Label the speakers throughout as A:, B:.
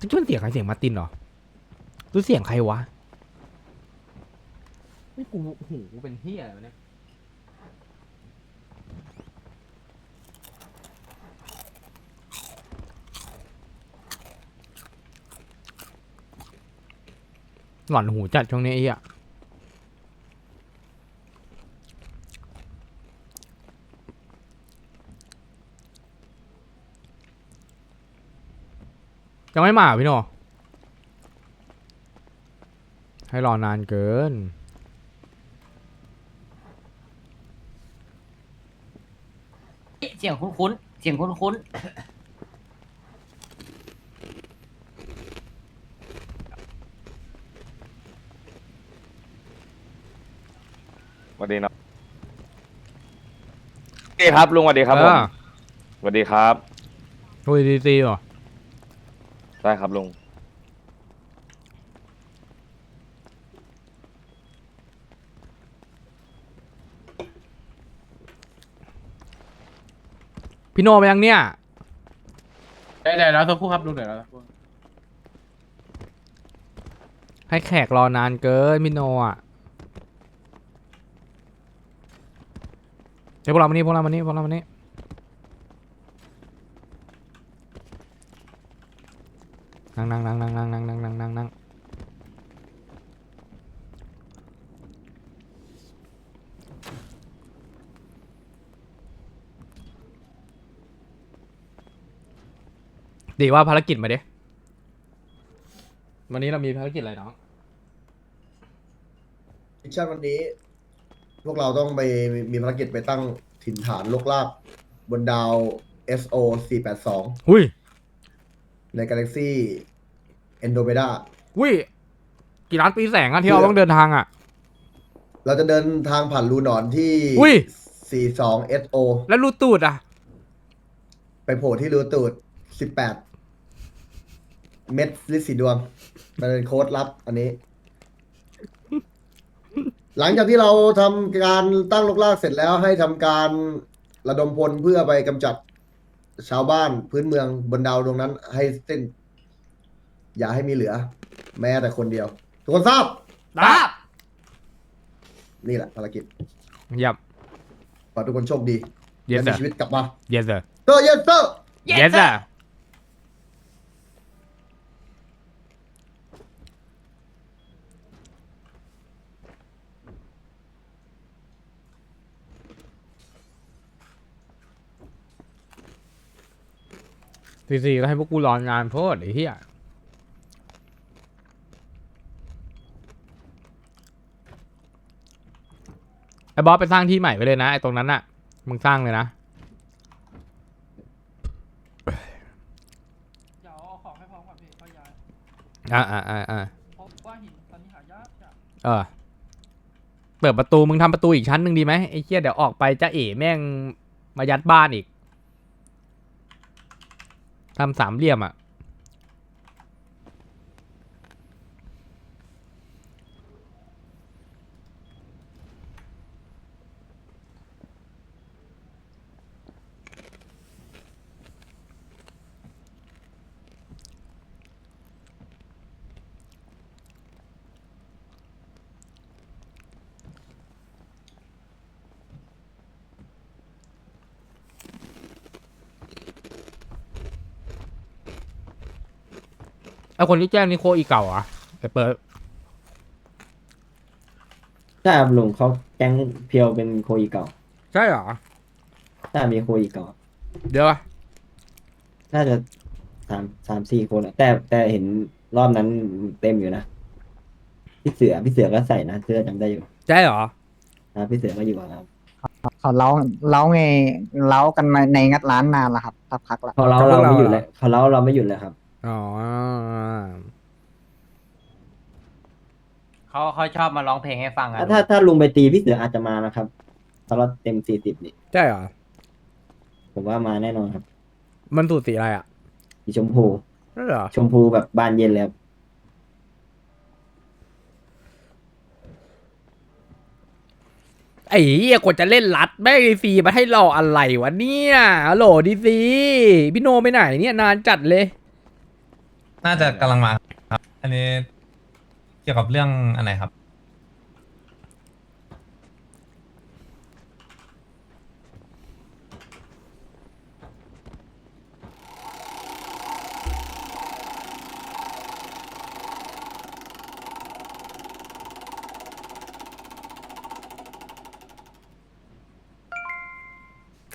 A: ชุนเสียงใครเสียงมาร์ตินเหรอหรู้เสียงใครวะนี่กูหูกูเป็นเฮียอะไรวะเนี่ยหล่อนหูจัดช่วงนี้ไอ้เหี้ ยยังไม่มาเหรอพี่โนให้รอนานเกิน
B: เสียงคุ้นๆ เสียงคุ้น
C: สวัสดีเนาะสวัสดีครับลุงสวัสดีครับผม
A: เออ
C: สวัสดีครับ
A: คุยดีซีเหรอ
C: ได้ครับลุง
A: พี่โนไปยังเนี่ย
D: ได้ได้แล้วสักครู่ครับลุงเดี๋ยวแล้วสักครู่
A: ให้แขกรอนานเกินพี่โนอะเดี๋ยวพวกเรามานี่พวกเรามานี่พวกเรามานี่ ดีว่าภารกิจมาเด้วันนี้เรามีภารกิจอะไรน้อง
E: มิชชั่นวันนี้ พวกเราต้องไปมีภารกิจไปตั้งถิ่นฐานโลกลาบบนดาว SO 482
A: หุ้ย
E: ในกาแล็กซี่เอนโดเมดา
A: หุ้ยกี่ล้านปีแสงอะที่เราต้องเดินทางอะ
E: เราจะเดินทางผ่านรูหนอนที่
A: อุ้ย
E: 42 SO
A: แล้วรูตูดอะ
E: ไปโผล่ที่รูตูด 18 เม็ดลิสีดวงมันเป็นโค้ดลับ อันนี้ หลังจากที่เราทำการตั้งลกลากเสร็จแล้วให้ทำการระดมพลเพื่อไปกำจัดชาวบ้านพื้นเมืองบนดาวดวงนั้น ให้สิ้น อย่าให้มีเหลือ แม้แต่คนเดียว ทุกคนทราบ
B: ๆทราบ
E: นี่แหละภารกิจ
A: เยับ
E: ขอให้ทุกคนโชคดี
A: yes
E: และมี
A: sir
E: ชีวิตกลับมา
A: yes sir
E: เตอร์เยสเตอร์
A: yes sir สี่สี่ก็ให้พวกกูรอนานโพดไอ้เหี้ยไอ้บอสไปสร้างที่ใหม่ไปเลยนะไอ้ตรงนั้นน่ะมึงสร้างเลยนะ
D: เดี๋ยวเอาของให้พร้อมก่อนพี่ก็ย้าย
A: อ่าอ่าอ่าอ่า
D: เพราะว่าหินตอนนี้หายากจ้ะ
A: เออเปิดประตูมึงทำประตูอีกชั้นหนึ่งดีไหมไอ้เหี้ยเดี๋ยวออกไปจะเอ๋แม่งมายัดบ้านอีก ทำสามเหลี่ยมอะ ไอ้คนที่แจ้งนี่โคอีเก่าเหรอะไปเปิด
F: ใช่ครับลุงเขาแก๊งเพียวเป็นโคอีเก่า
A: ใช่เหรอ
F: ถ้ามีโคอีเก่า
A: เดี๋ยวอะ
F: น่าจะสามสามสี่คนอะแต่แต่เห็นรอบนั้นเต็มอยู่นะพี่เสือพี่เสือก็ใส่นะเสื้อจำได้อยู่
A: ใช่เหรอ
F: นะพี่เสือก็อยู่กับเรา
G: เขาเล้าเล้าไงเล้ากันมาในงัดร้านนานแล้วครับสักพักละ
F: เขาเล่า
A: แต่พว
F: เรา
A: กเรา
F: ไม่หยุด
A: เหรอ
F: เลยเขาเล่าเราไม่หยุดเลยครับ
A: อ๋อ
B: เขาเขาชอบมาร้องเพลงให้ฟังอะ
F: ถ้าถ้าถ้าลุงไปตีพี่เสืออาจจะมานะครับตลอดเต็มสี่สิบนี่
A: ใช่เหรอ
F: ผมว่ามาแน่นอนครับ
A: มันสูตรสีอะไรอะ
F: สีชมพู
A: ใช่เหรอ
F: ชมพูแบบบานเย็นเลยครับ
A: ไอ้เหี้ยกว่าจะเล่นรัดแม่งดีซีมาให้รออะไรวะเนี่ยฮัลโหลดีซีพี่โนไปไหนเนี่ยนานจัดเลย
H: น่าจะกำลังมาครับ อันนี้เกี่ยวกับเรื่องอันไหนครับ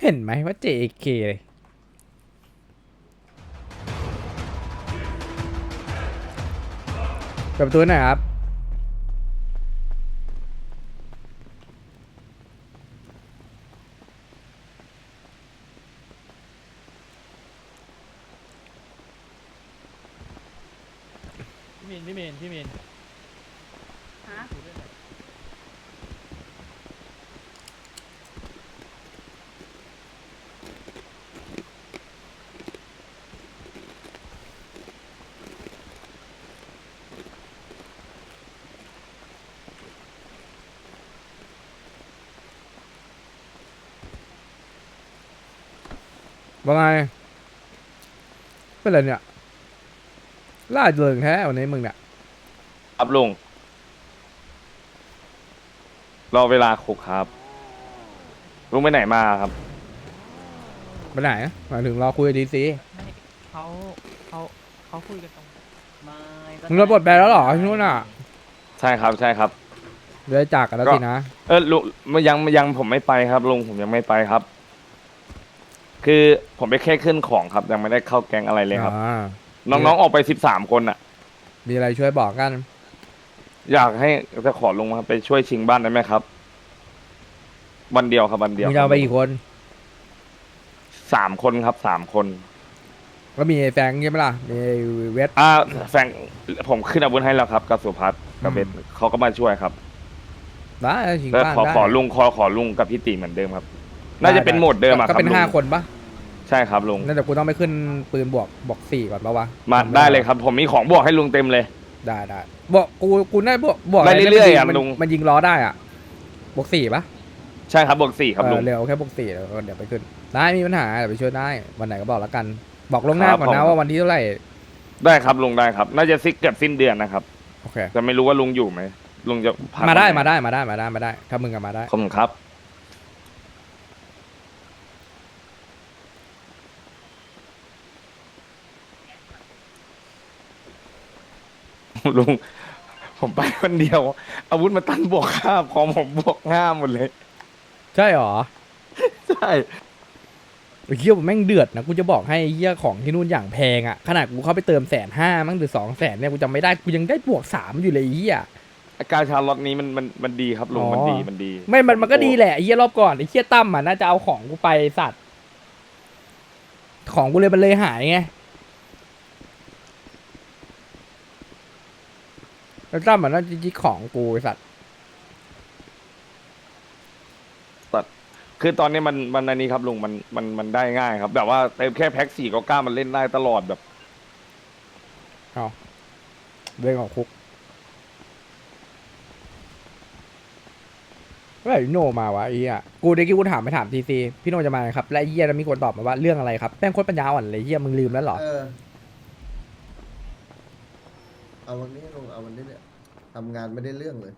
A: เห็นไหมว่า JK เลย เปิดประตูหน่อยครับ
D: พี่มินพี่มินพี่มิน
A: ว่าไงเป็นไรเนี่ยล่าเริงแท้วันนี้มึงเนี่ย
C: ครับลุงรอเวลาคุกครับลุงไปไหนมาครับ
A: ไปไหนหมายถึงรอคุยดีซี
I: เขาเขาเขาคุยกันตรง
B: ไม่ก็
A: มึงรับปลดแบนแล้วเหรอที่นู่นอะ
C: ใช่ครับใช่ครับ
A: เดี๋ยวได้จากกันแล้ว
C: ก็
A: สินะ
C: เออลุงยังยังผมไม่ไปครับลุงผมยังไม่ไปครับ คือผมไปแค่ขึ้นของครับ ยังไม่ได้เข้าแก๊งอะไรเลยครับ
A: อ่า
C: น้องๆออกไปสิบสามคนอะ
A: มีอะไรช่วยบอกกัน
C: อยากให้จะขอลุงครับไปช่วยชิงบ้านได้ไหมครับ วันเดียวครับวันเดียว
A: มึงจะเอาไปกี่คน
C: สามคนครับสามคน
A: ก็มีไอ้แฟงใช่ไหมล่ะ มีไอ้เวท
C: อ่าแฟงผมขึ้นอาวุธให้แล้วครับกับสุพัฒน์กับเบส
A: อืม
C: เขาก็มาช่วยครับ
A: ได้ชิง
C: แล้ว
A: บ้าน
C: ขอ
A: ได้
C: ขอลุงขอขอลุงกับพี่ตีเหมือนเดิมครับ น่าจะเป็นโหมดเดิมอะค
A: ก็
C: รับ
A: เป็น
C: ลุง
A: ห้าคนปะ
C: ใช่ครับลุง
A: นั่นเดี๋ยวกูต้องไปขึ้นปืนบวกบวกสี่ก่อนปะวะ
C: มาได้เลยครับ ผมมีของบวกให้ลุงเต็มเลย
A: ได้ได้บวกกูกูได้บวกบวก
C: ได้ะ
A: นะ
C: เรื่อยๆ
A: มัน
C: อะ
A: มัน
C: ลุง
A: มันยิงล้อได้อะบวกสี่ปะ
C: ใช่ครับบวกสี่ครับ
A: เอ
C: ลุ
A: องเร็วแค่บวกสี่เดี๋ยวเดี๋ยวไปขึ้นได้ไมมีปัญหาเดี๋ยวไปช่วยได้วันไหนก็บอกแล้วกัน บอกล่วงหน้า
C: ครับ
A: ก่อนนะ
C: ผม
A: ว่าวันที่เท่าไหร่
C: ได้ครับลุงได้ครับ น่าจะซิกเกือบสิ้นเดือนนะครับ
A: โอเค
C: จะไม่รู้ว่าลุงอยู่ไหมลุงจะพัก
A: มาได้
C: วันหน
A: มาได้มาได้มาได้มาได้ถ้ามึงกับมาได้
C: ขอบคุณครับ ลุง ผมไปคนเดียว อาวุธมาตั้งบวกห้าของผมบวกห้าหมดเลย
A: ใช่หรอ
C: ใช่
A: ไอ้เฮียผมแม่งเดือดนะกูจะบอกให้ไอ้เฮียของที่นู่นอย่างแพงอะขนาดกูเข้าไปเติมแสนห้ามั้งหรือสองแสนเนี่ยกูจำไม่ได้กูยังได้บวกสามอยู่เลยไอ้เฮีย
C: อาการชาร์ลอตนี้มันมันมันดีครับลุง
A: อ๋อ
C: มันดีมันดี
A: ไม่มันมันก็ดีแหละไอ้เฮียรอบก่อนไอ้เฮียตั้มอะน่าจะเอาของกูไปสัตว์ ของกูเลยมันเลยหายไง แล้วตั้มอะน่าจะจิกของกูไอ้สัตว์
C: คือตอนนี้มันมันอันนี้ครับลุงมันมันมันได้ง่ายครับ แบบว่าเติมแค่แพ็กสี่ก็กล้ามันเล่นได้ตลอดแบบ
A: เรื่องของคุกเมื่อไหร่พี่โนมาวะไอ้เหี้ยกูเด็กกี้กูถามไปถามทีซีพี่โนจะมาไหมครับ และไอ้เหี้ยแล้วมีคนตอบมาว่าเรื่องอะไรครับแม่งโคตรปัญญาอ่อนเลยเหี้ยมึงลืมแล้วเหรอ
E: เออ เอาวันนี้ลงเอาวันนี้เนี่ย ทำงานไม่ได้เรื่องเลย